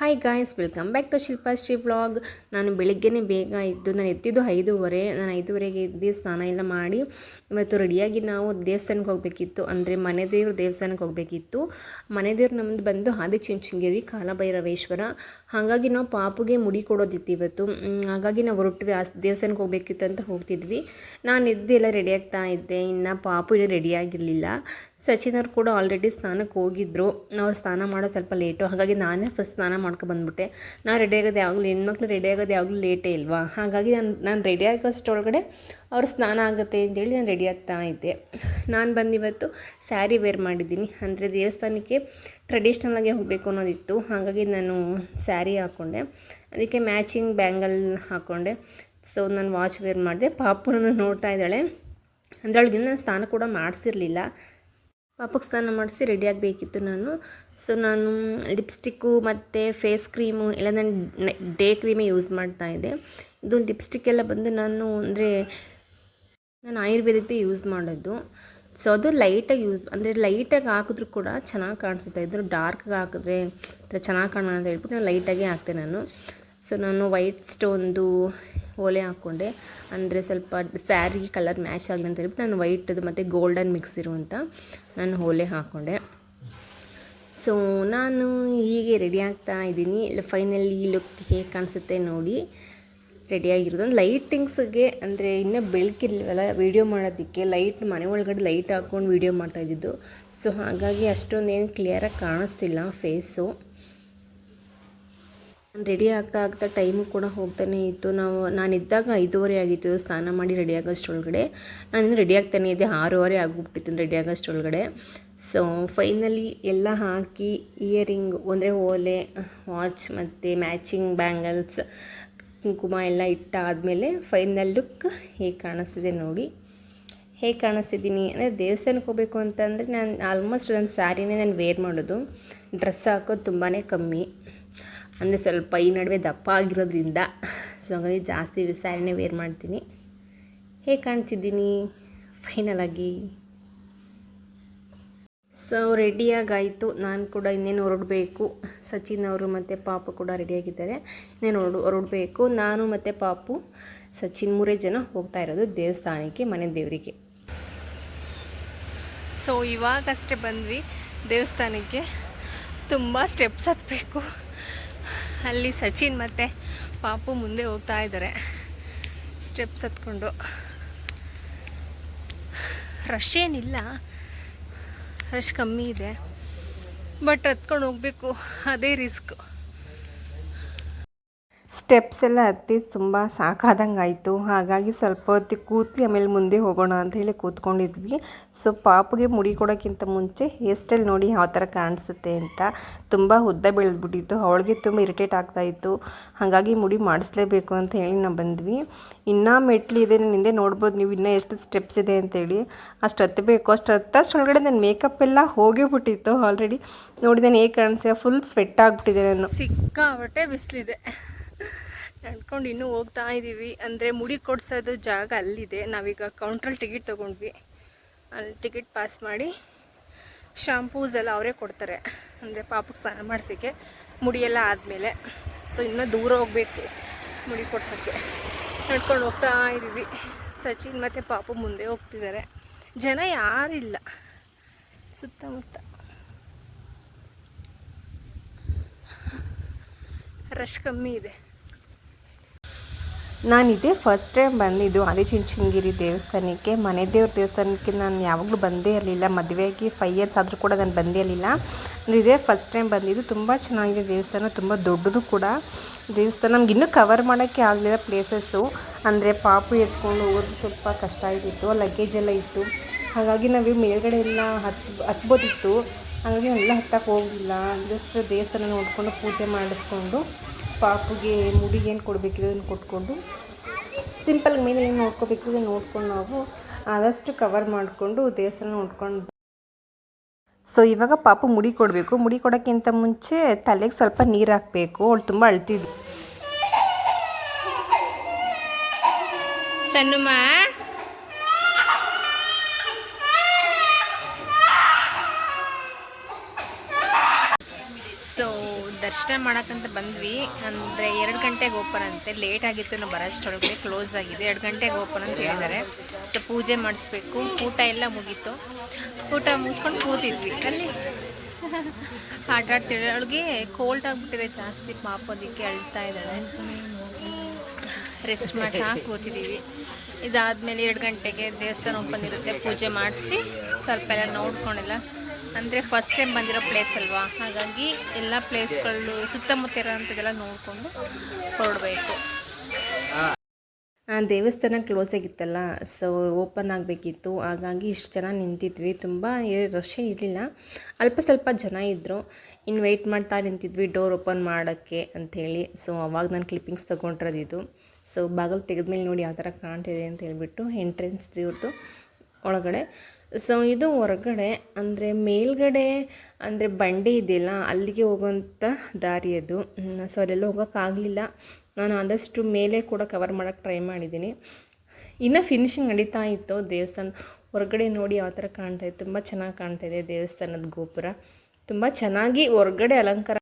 Hi guys welcome back to Shilpashree vlog ನಾನು ಬೆಳಿಗ್ಗೆನೇ ಬೇಗ ಇದ್ದು ನಾನು ಎತ್ತಿದ್ದು ಐದೂವರೆ, ನಾನು ಐದೂವರೆಗೆ ಎದ್ದು ಸ್ನಾನ ಎಲ್ಲ ಮಾಡಿ, ಇವತ್ತು ರೆಡಿಯಾಗಿ ನಾವು ದೇವಸ್ಥಾನಕ್ಕೆ ಹೋಗಬೇಕಿತ್ತು. ಅಂದರೆ ಮನೆ ದೇವ್ರ ದೇವಸ್ಥಾನಕ್ಕೆ ಹೋಗಬೇಕಿತ್ತು. ಮನೆ ದೇವ್ರು ನಮ್ಮದು ಬಂದು ಹಾದಿ ಆದಿಚುಂಚನಗಿರಿ ಕಾಲಭೈರವೇಶ್ವರ. ಹಾಗಾಗಿ ನಾವು ಪಾಪುಗೆ ಮುಡಿ ಕೊಡೋದಿತ್ತು ಇವತ್ತು. ಹಾಗಾಗಿ ನಾವು ಹೊರಟ್ವಿ ಆ ದೇವಸ್ಥಾನಕ್ಕೆ ಹೋಗಬೇಕಿತ್ತು ಅಂತ ಹೋಗ್ತಿದ್ವಿ. ನಾನು ಎದ್ದು ಎಲ್ಲ ರೆಡಿಯಾಗ್ತಾ ಇದ್ದೆ. ಇನ್ನು ಪಾಪು ಇನ್ನೂ ರೆಡಿ ಆಗಿರಲಿಲ್ಲ. ಸಚಿನ್ ಅವ್ರು ಕೂಡ ಆಲ್ರೆಡಿ ಸ್ನಾನಕ್ಕೆ ಹೋಗಿದ್ರು. ನಾವು ಸ್ನಾನ ಮಾಡೋ ಸ್ವಲ್ಪ ಲೇಟು ಹಾಗಾಗಿ ನಾನೇ ಫಸ್ಟ್ ಸ್ನಾನ ಮಾಡ್ಕೊಂಡು ಬಂದ್ಬಿಟ್ಟೆ. ನಾವು ರೆಡಿ ಆಗೋದು ಯಾವಾಗಲೂ ಹೆಣ್ಮಕ್ಳು ರೆಡಿ ಆಗೋದು ಯಾವಾಗಲೂ ಲೇಟೇ ಇಲ್ವಾ? ಹಾಗಾಗಿ ನಾನು ನಾನು ರೆಡಿ ಆಗೋಷ್ಟೊಳಗಡೆ ಅವ್ರು ಸ್ನಾನ ಆಗುತ್ತೆ ಅಂತೇಳಿ ನಾನು ರೆಡಿ ಆಗ್ತಾ ಇದ್ದೆ. ನಾನು ಬಂದಿವತ್ತು ಸ್ಯಾರಿ ವೇರ್ ಮಾಡಿದ್ದೀನಿ. ಅಂದರೆ ದೇವಸ್ಥಾನಕ್ಕೆ ಟ್ರೆಡಿಷ್ನಲಾಗೆ ಹೋಗಬೇಕು ಅನ್ನೋದಿತ್ತು. ಹಾಗಾಗಿ ನಾನು ಸ್ಯಾರಿ ಹಾಕ್ಕೊಂಡೆ ಅದಕ್ಕೆ ಮ್ಯಾಚಿಂಗ್ ಬ್ಯಾಂಗಲ್ ಹಾಕ್ಕೊಂಡೆ ಸೊ ನಾನು ವಾಚ್ ವೇರ್ ಮಾಡಿದೆ. ಪಾಪುನನ್ನು ನೋಡ್ತಾ ಇದ್ದಾಳೆ. ಅದರೊಳಗೆ ನಾನು ಸ್ನಾನ ಕೂಡ ಮಾಡಿಸಿರಲಿಲ್ಲ. ಪಾಪಕ್ಕೆ ಸ್ನಾನ ಮಾಡಿಸಿ ರೆಡಿ ಆಗಬೇಕಿತ್ತು ನಾನು. ಸೊ ನಾನು ಲಿಪ್ಸ್ಟಿಕ್ಕು ಮತ್ತು ಫೇಸ್ ಕ್ರೀಮು ಎಲ್ಲ ನಾನು ಡೇ ಕ್ರೀಮೇ ಯೂಸ್ ಮಾಡ್ತಾ ಇದ್ದೆ. ಇದು ಲಿಪ್ಸ್ಟಿಕ್ ಎಲ್ಲ ಬಂದು ನಾನು ಅಂದರೆ ನಾನು ಆಯುರ್ವೇದಿಕ್ ಯೂಸ್ ಮಾಡೋದು. ಸೊ ಅದು ಲೈಟಾಗಿ ಯೂಸ್ ಅಂದರೆ ಲೈಟಾಗಿ ಹಾಕಿದ್ರೂ ಕೂಡ ಚೆನ್ನಾಗಿ ಕಾಣಿಸುತ್ತೆ. ಇದ್ರು ಡಾರ್ಕ್ಗೆ ಹಾಕಿದ್ರೆ ಚೆನ್ನಾಗಿ ಕಾಣೋಣ ಅಂತ ಹೇಳ್ಬಿಟ್ಟು ನಾನು ಲೈಟಾಗಿ ಹಾಕ್ತೆ ನಾನು. ಸೊ ನಾನು ವೈಟ್ ಸ್ಟೋನ್ದು ಓಲೆ ಹಾಕ್ಕೊಂಡೆ ಅಂದರೆ ಸ್ವಲ್ಪ ಸ್ಯಾರಿ ಕಲರ್ ಮ್ಯಾಚ್ ಆಗಲಿ ಅಂತ ಹೇಳ್ಬಿಟ್ಟು ನಾನು ವೈಟದು ಮತ್ತು ಗೋಲ್ಡನ್ ಮಿಕ್ಸ್ ಇರುವಂಥ ನಾನು ಓಲೆ ಹಾಕ್ಕೊಂಡೆ ಸೊ ನಾನು ಹೀಗೆ ರೆಡಿ ಆಗ್ತಾ ಇದ್ದೀನಿ. ಫೈನಲಿ ಲುಕ್ ಹೇಗೆ ಕಾಣಿಸುತ್ತೆ ನೋಡಿ. ರೆಡಿಯಾಗಿರೋದು ಒಂದು ಲೈಟಿಂಗ್ಸ್ಗೆ ಅಂದರೆ ಇನ್ನೂ ಬೆಳಕಿಲ್ವಲ್ಲ ವೀಡಿಯೋ ಮಾಡೋದಕ್ಕೆ ಲೈಟ್ ಮನೆ ಒಳಗಡೆ ಲೈಟ್ ಹಾಕ್ಕೊಂಡು ವೀಡಿಯೋ ಮಾಡ್ತಾಯಿದ್ದಿದ್ದು ಸೊ ಹಾಗಾಗಿ ಅಷ್ಟೊಂದು ಏನು ಕ್ಲಿಯರಾಗಿ ಕಾಣಿಸ್ತಿಲ್ಲ ಫೇಸು ರೆಡಿ ಆಗ್ತಾ ಆಗ್ತಾ ಟೈಮು ಕೂಡ ಹೋಗ್ತಾನೆ ಇತ್ತು. ನಾವು ನಾನು ಇದ್ದಾಗ ಐದೂವರೆ ಆಗಿತ್ತು. ಸ್ನಾನ ಮಾಡಿ ರೆಡಿ ಆಗೋಷ್ಟರೊಳಗಡೆ ನಾನು ರೆಡಿ ಆಗ್ತಾನೆ ಇದ್ದೆ. ಆರೂವರೆ ಆಗಿಬಿಟ್ಟಿತ್ತು ರೆಡಿ ಆಗೋಷ್ಟರೊಳಗಡೆ ಸೊ ಫೈನಲಿ ಎಲ್ಲ ಹಾಕಿ ಇಯರಿಂಗ್ ಅಂದರೆ ಓಲೆ ವಾಚ್ ಮತ್ತು ಮ್ಯಾಚಿಂಗ್ ಬ್ಯಾಂಗಲ್ಸ್ ಕುಂಕುಮ ಎಲ್ಲ ಇಟ್ಟಾದಮೇಲೆ ಫೈನಲ್ ಲುಕ್ ಹೇಗೆ ಕಾಣಿಸ್ತಿದೆ ನೋಡಿ. ಹೇಗೆ ಕಾಣಿಸ್ತಿದ್ದೀನಿ ಅಂದರೆ ದೇವಸ್ಥಾನಕ್ಕೆ ಹೋಗಬೇಕು ಅಂತಂದರೆ ನಾನು ಆಲ್ಮೋಸ್ಟ್ ನನ್ನ ಸ್ಯಾರಿನೇ ನಾನು ವೇರ್ ಮಾಡೋದು. ಡ್ರೆಸ್ ಹಾಕೋದು ತುಂಬಾ ಕಮ್ಮಿ. ಅಂದರೆ ಸ್ವಲ್ಪ ಈ ನಡುವೆ ದಪ್ಪ ಆಗಿರೋದ್ರಿಂದ ಸೊ ಹಾಗಾಗಿ ಜಾಸ್ತಿ ಸ್ಯಾರಿನೇ ವೇರ್ ಮಾಡ್ತೀನಿ. ಹೇಗೆ ಕಾಣ್ತಿದ್ದೀನಿ? ಫೈನಲಾಗಿ ಸೊ ರೆಡಿಯಾಗಾಯಿತು ನಾನು ಕೂಡ ಇನ್ನೇನು ಹೊರಡಬೇಕು. ಸಚಿನ್ ಅವರು ಮತ್ತು ಪಾಪು ಕೂಡ ರೆಡಿಯಾಗಿದ್ದಾರೆ ಇನ್ನೇನು ಹೊರಡು ಹೊರಡಬೇಕು. ನಾನು ಮತ್ತು ಪಾಪು, ಸಚಿನ್ ಮೂರೇ ಜನ ಹೋಗ್ತಾ ಇರೋದು ದೇವಸ್ಥಾನಕ್ಕೆ, ಮನೆ ದೇವರಿಗೆ. ಸೊ ಇವಾಗಷ್ಟೇ ಬಂದ್ವಿ ದೇವಸ್ಥಾನಕ್ಕೆ. ತುಂಬ ಸ್ಟೆಪ್ಸ್ ಹತ್ತಬೇಕು ಅಲ್ಲಿ ಸಚಿನ್ ಮತ್ತು ಪಾಪು ಮುಂದೆ ಹೋಗ್ತಾ ಇದ್ದಾರೆ. ಸ್ಟೆಪ್ಸ್ ಹತ್ಕೊಂಡು. ರಶ್ ಏನಿಲ್ಲ. ರಶ್ ಕಮ್ಮಿ ಇದೆ. ಬಟ್ ಹತ್ಕೊಂಡು ಹೋಗಬೇಕು. ಅದೇ ರಿಸ್ಕ್ ಸ್ಟೆಪ್ಸ್ ಎಲ್ಲ ಹತ್ತಿ ತುಂಬ ಸಾಕಾದಂಗೆ ಆಯಿತು. ಹಾಗಾಗಿ ಸ್ವಲ್ಪ ಹೊತ್ತು ಕೂತಿ ಆಮೇಲೆ ಮುಂದೆ ಹೋಗೋಣ ಅಂತ ಹೇಳಿ ಕೂತ್ಕೊಂಡಿದ್ವಿ. ಸೊ ಪಾಪಗೆ ಮುಡಿ ಕೊಡೋಕ್ಕಿಂತ ಮುಂಚೆ ಹೇರ್ ಸ್ಟೈಲ್ ನೋಡಿ ಯಾವ ಥರ ಕಾಣಿಸುತ್ತೆ ಅಂತ ತುಂಬ ಉದ್ದ ಬೆಳೆದ್ಬಿಟ್ಟಿತ್ತು. ಅವಳಿಗೆ ತುಂಬ ಇರಿಟೇಟ್ ಆಗ್ತಾಯಿತ್ತು ಹಾಗಾಗಿ ಮುಡಿ ಮಾಡಿಸ್ಲೇಬೇಕು ಅಂತ ಹೇಳಿ ನಾವು ಬಂದ್ವಿ. ಇನ್ನೂ ಮೆಟ್ಲು ಇದೆ ನಾನು ಹಿಂದೆ ನೋಡ್ಬೋದು ನೀವು ಇನ್ನೂ ಎಷ್ಟು ಸ್ಟೆಪ್ಸ್ ಇದೆ ಅಂತೇಳಿ ಅಷ್ಟು ಹತ್ತಬೇಕು. ಅಷ್ಟು ಹತ್ತಷ್ಟೊಳಗಡೆ ನನ್ನ ಮೇಕಪ್ ಎಲ್ಲ ಹೋಗಿಬಿಟ್ಟಿತ್ತು ಆಲ್ರೆಡಿ ನೋಡಿ, ನಾನು ಹೇಗೆ ಕಾಣಿಸ್ದೆ ಫುಲ್ ಸ್ವೆಟ್ ಆಗಿಬಿಟ್ಟಿದೆ ನಾನು. ಸಿಕ್ಕಾಬಟ್ಟೆ ಬಿಸಿಲಿದೆ. ನಡ್ಕೊಂಡು ಇನ್ನೂ ಹೋಗ್ತಾ ಇದ್ದೀವಿ ಅಂದರೆ ಮುಡಿ ಕೊಡ್ಸೋದು ಜಾಗ ಅಲ್ಲಿದೆ. ನಾವೀಗ ಕೌಂಟ್ರಲ್ಲಿ ಟಿಕೆಟ್ ತೊಗೊಂಡ್ವಿ. ಅಲ್ಲಿ ಟಿಕೆಟ್ ಪಾಸ್ ಮಾಡಿ ಶಾಂಪೂಸ್ ಎಲ್ಲ ಅವರೇ ಕೊಡ್ತಾರೆ. ಅಂದರೆ ಪಾಪಕ್ಕೆ ಸ್ನಾನ ಮಾಡಿಸೋಕ್ಕೆ ಮುಡಿಯೆಲ್ಲ ಆದಮೇಲೆ. ಸೊ ಇನ್ನೂ ದೂರ ಹೋಗಬೇಕು ಮುಡಿ ಕೊಡ್ಸೋಕ್ಕೆ. ನಡ್ಕೊಂಡು ಹೋಗ್ತಾ ಇದ್ದೀವಿ ಸಚಿನ್ ಮತ್ತು ಪಾಪು ಮುಂದೆ ಹೋಗ್ತಿದ್ದಾರೆ. ಜನ ಯಾರಿಲ್ಲ. ಸುತ್ತಮುತ್ತ. ರಶ್ ಕಮ್ಮಿ ಇದೆ. ನಾನಿದೆ ಫಸ್ಟ್ ಟೈಮ್ ಬಂದಿದ್ದು ಆದಿಚುಂಚನಗಿರಿ ದೇವಸ್ಥಾನಕ್ಕೆ. ಮನೆ ದೇವ್ರ ದೇವಸ್ಥಾನಕ್ಕೆ ನಾನು ಯಾವಾಗಲೂ ಬಂದೇ ಇರಲಿಲ್ಲ. ಮದುವೆಯಾಗಿ ಫೈವ್ ಇಯರ್ಸ್ ಆದರೂ ಕೂಡ ನಾನು ಬಂದೇ ಇರಲಿಲ್ಲ. ಅಂದರೆ ಇದೇ ಫಸ್ಟ್ ಟೈಮ್ ಬಂದಿದ್ದು. ತುಂಬ ಚೆನ್ನಾಗಿದೆ ದೇವಸ್ಥಾನ, ತುಂಬ ದೊಡ್ಡದು ಕೂಡ. ದೇವಸ್ಥಾನ ನಮ್ಗೆ ಇನ್ನೂ ಕವರ್ ಮಾಡೋಕ್ಕೆ ಆಗಲಿಲ್ಲ ಪ್ಲೇಸಸ್ಸು ಅಂದರೆ ಪಾಪು ಎತ್ಕೊಂಡು ಹೋಗೋದು ಸ್ವಲ್ಪ ಕಷ್ಟ ಆಗಿತ್ತು. ಲಗೇಜ್ ಎಲ್ಲ ಇತ್ತು. ಹಾಗಾಗಿ ನಾವು ಮೇಲ್ಗಡೆ ಎಲ್ಲ ಹತ್, ಹತ್ಬೋದಿತ್ತು. ಹಾಗಾಗಿ ಎಲ್ಲ ಹತ್ತಕ್ಕೆ ಹೋಗಲಿಲ್ಲ. ಜಸ್ಟ್ ದೇವಸ್ಥಾನ ನೋಡಿಕೊಂಡು ಪೂಜೆ ಮಾಡಿಸ್ಕೊಂಡು ಪಾಪುಗೆ ಮುಡಿಗೆ ಏನು ಅದನ್ನು ಕೊಟ್ಕೊಂಡು ಸಿಂಪಲ್ ಮೇಲೆ ನೋಡ್ಕೋಬೇಕು ಇದನ್ನು ನೋಡ್ಕೊಂಡು ನಾವು ಆದಷ್ಟು ಕವರ್ ಮಾಡಿಕೊಂಡು ದೇವಸ್ಥಾನ ನೋಡ್ಕೊಂಡು. ಸೊ ಇವಾಗ ಪಾಪು ಮುಡಿ ಕೊಡಬೇಕು. ಮುಡಿ ಕೊಡೋಕ್ಕಿಂತ ಮುಂಚೆ ತಲೆಗೆ ಸ್ವಲ್ಪ ನೀರು ಹಾಕಬೇಕು. ಅವಳು ತುಂಬ ಅಳ್ತಿದ್ವಿ ಸಣ್ಣಮ್ಮ ಸೊ ದ ದರ್ಶನ ಮಾಡೋಕ್ಕಂತ ಬಂದ್ವಿ. ಅಂದರೆ ಎರಡು ಗಂಟೆಗೆ ಓಪನ್ ಅಂತೆ. ಲೇಟ್ ಆಗಿತ್ತು ನಾವು ಬರೋಷ್ಟೊಳಗೆ ಕ್ಲೋಸ್ ಆಗಿದೆ. ಎರಡು ಗಂಟೆಗೆ ಓಪನ್ ಅಂತ ಹೇಳಿದ್ದಾರೆ. ಸೊ ಪೂಜೆ ಮಾಡಿಸ್ಬೇಕು. ಊಟ ಎಲ್ಲ ಮುಗೀತು. ಊಟ ಮುಗಿಸ್ಕೊಂಡು ಕೂತಿದ್ವಿ. ಅಲ್ಲಿ ಆಟ ಆಡ್ತಿದ್ದಾಳೆ ಅವಳಿಗೆ ಕೋಲ್ಡ್ ಆಗಿಬಿಟ್ಟಿದೆ ಜಾಸ್ತಿ. ಪಾಪೋದಕ್ಕೆ ಅಳ್ತಾ ಇದ್ದಾಳೆ. ರೆಸ್ಟ್ ಮಾಡಿ ಕೂತಿದ್ದೀವಿ. ಇದಾದಮೇಲೆ ಎರಡು ಗಂಟೆಗೆ ದೇವಸ್ಥಾನ ಓಪನ್ ಇರುತ್ತೆ. ಪೂಜೆ ಮಾಡಿಸಿ ಸ್ವಲ್ಪ ಎಲ್ಲ ನೋಡ್ಕೊಂಡೆಲ್ಲ ಅಂದರೆ ಫಸ್ಟ್ ಟೈಮ್ ಬಂದಿರೋ ಪ್ಲೇಸ್ ಅಲ್ವಾ? ಹಾಗಾಗಿ ಎಲ್ಲ ಪ್ಲೇಸ್ಗಳು ಸುತ್ತಮುತ್ತ ಇರೋವಂಥದ್ದೆಲ್ಲ ನೋಡಿಕೊಂಡು ಹೊರಡಬೇಕು. ದೇವಸ್ಥಾನ ಕ್ಲೋಸ್ ಆಗಿತ್ತಲ್ಲ ಸೊ ಓಪನ್ ಆಗಬೇಕಿತ್ತು. ಹಾಗಾಗಿ ಇಷ್ಟು ಜನ ನಿಂತಿದ್ವಿ. ತುಂಬ ರಶೇ ಇರಲಿಲ್ಲ. ಅಲ್ಪ ಸ್ವಲ್ಪ ಜನ ಇದ್ದರು ಇನ್ನು ವೆಯ್ಟ್ ಮಾಡ್ತಾ ನಿಂತಿದ್ವಿ ಡೋರ್ ಓಪನ್ ಮಾಡೋಕ್ಕೆ ಅಂಥೇಳಿ ಸೊ ಅವಾಗ ನಾನು ಕ್ಲಿಪ್ಪಿಂಗ್ಸ್ ತೊಗೊಂಡಿರೋದಿದ್ದು ಸೊ ಬಾಗಿಲು ತೆಗೆದ್ಮೇಲೆ ನೋಡಿ ಯಾವ ಥರ ಕಾಣ್ತಿದೆ ಅಂತ ಹೇಳ್ಬಿಟ್ಟು ಎಂಟ್ರೆನ್ಸ್ ಇವ್ರದ್ದು ಒಳಗಡೆ. ಸೊ ಇದು ಹೊರಗಡೆ, ಅಂದರೆ ಮೇಲ್ಗಡೆ, ಅಂದರೆ ಬಂಡೆ ಇದೆಯಲ್ಲ, ಅಲ್ಲಿಗೆ ಹೋಗೋಂಥ ದಾರಿ ಅದು. ಸೊ ಅಲ್ಲೆಲ್ಲ ಹೋಗೋಕ್ಕಾಗಲಿಲ್ಲ. ನಾನು ಆದಷ್ಟು ಮೇಲೆ ಕೂಡ ಕವರ್ ಮಾಡೋಕ್ಕೆ ಟ್ರೈ ಮಾಡಿದ್ದೀನಿ. ಇನ್ನೂ ಫಿನಿಶಿಂಗ್ ನಡೀತಾ ಇತ್ತು ದೇವಸ್ಥಾನ. ಹೊರಗಡೆ ನೋಡಿ ಯಾವ ಥರ ಕಾಣ್ತಾ ಇದೆ. ತುಂಬ ಚೆನ್ನಾಗಿ ಕಾಣ್ತಾ ಇದೆ ದೇವಸ್ಥಾನದ ಗೋಪುರ. ತುಂಬ ಚೆನ್ನಾಗಿ ಹೊರಗಡೆ ಅಲಂಕಾರ